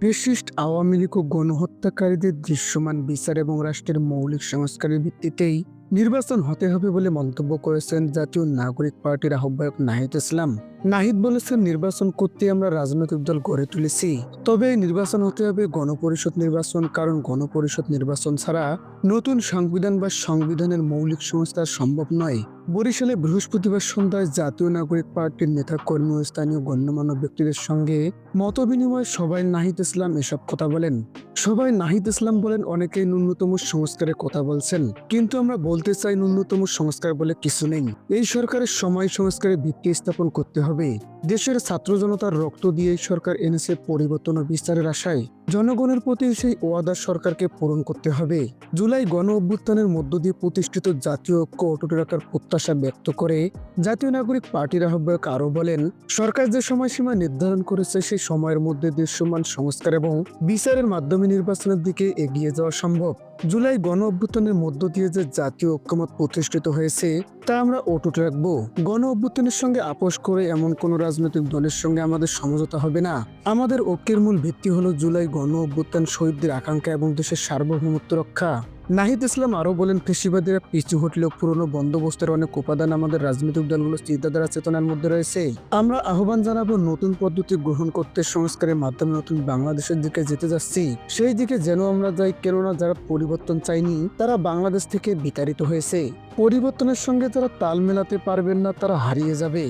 Fascist Awami League ও গণহত্যাকারীদের দৃশ্যমান বিচার এবং রাষ্ট্রের মৌলিক সংস্কারের ভিত্তিতেই নির্বাচন হতে হবে বলে মন্তব্য করেছেন জাতীয় নাগরিক পার্টির আহ্বায়ক নাহিদ ইসলাম। নাহিদ বলেছেন, নির্বাচন করতে আমরা রাজনৈতিক দল গড়ে তুলেছি। তবে নির্বাচন হতে হবে গণপরিষদ নির্বাচন, কারণ গণপরিষদ নির্বাচন ছাড়া নতুন সংবিধান বা সংবিধানের মৌলিক সংস্কার সম্ভব নয়। বরিশালে বৃহস্পতিবার সন্ধ্যায় জাতীয় নাগরিক পার্টির নেতা কর্মী ও স্থানীয় গণ্যমান্য ব্যক্তিদের সঙ্গে মত বিনিময় সবাই নাহিদ ইসলাম এসব কথা বলেন। সবাই নাহিদ ইসলাম বলেন, অনেকেই ন্যূনতম সংস্কারের কথা বলছেন, কিন্তু আমরা বলতে চাই ন্যূনতম সংস্কার বলে কিছু নেই। এই সরকারের সময় সংস্কারের ভিত্তি স্থাপন করতে হবে। দেশের ছাত্র জনতার রক্ত দিয়ে সরকার এনেছে পরিবর্তন ও বিস্তারের আশায়। জনগণের প্রতি সেই ওয়াদা সরকারকে পূরণ করতে হবে। জুলাই গণ অভ্যুত্থানের মধ্য দিয়ে প্রতিষ্ঠিত জাতীয় ঐক্য অটুট রাখার প্রত্যাশা ব্যক্ত করে জাতীয় নাগরিক পার্টির আহ্বায়ক আরও বলেন, সরকার যে সময়সীমা নির্ধারণ করেছে সেই সময়ের মধ্যে দৃশ্যমান সংস্কার এবং বিচারের মাধ্যমে নির্বাচনের দিকে এগিয়ে যাওয়া সম্ভব। জুলাই গণ অভ্যুত্থানের মধ্য দিয়ে যে জাতীয় ঐক্যমত প্রতিষ্ঠিত হয়েছে, তা আমরা অটুট রাখব। গণ অভ্যুত্থানের সঙ্গে আপোষ করে এমন কোন রাজনৈতিক দলের সঙ্গে আমাদের সমঝোতা হবে না। আমাদের ঐক্যের মূল ভিত্তি হলো জুলাই গণ অভ্যুত্থান, শহীদদের আকাঙ্ক্ষা এবং দেশের সার্বভৌমত্ব রক্ষা। নাহিদ ইসলাম আরও বলেন, কৃষিবাদীরা পিছু হটলেও পুরনো বন্দোবস্তের অনেক উপাদান আমাদের রাজনৈতিক দলগুলোর চিন্তাধারা, চেতনার মধ্যে রয়েছে। আমরা আহ্বান জানাব, নতুন পদ্ধতি গ্রহণ করতে, সংস্কারের মাধ্যমে নতুন বাংলাদেশের দিকে যেতে যাচ্ছি। সেই দিকে যেন আমরা যাই, কেননা যারা পরিবর্তন চাইনি তারা বাংলাদেশ থেকে বিতাড়িত হয়েছে। পরিবর্তনের সঙ্গে যারা তাল মেলাতে পারবেন না, তারা হারিয়ে যাবে।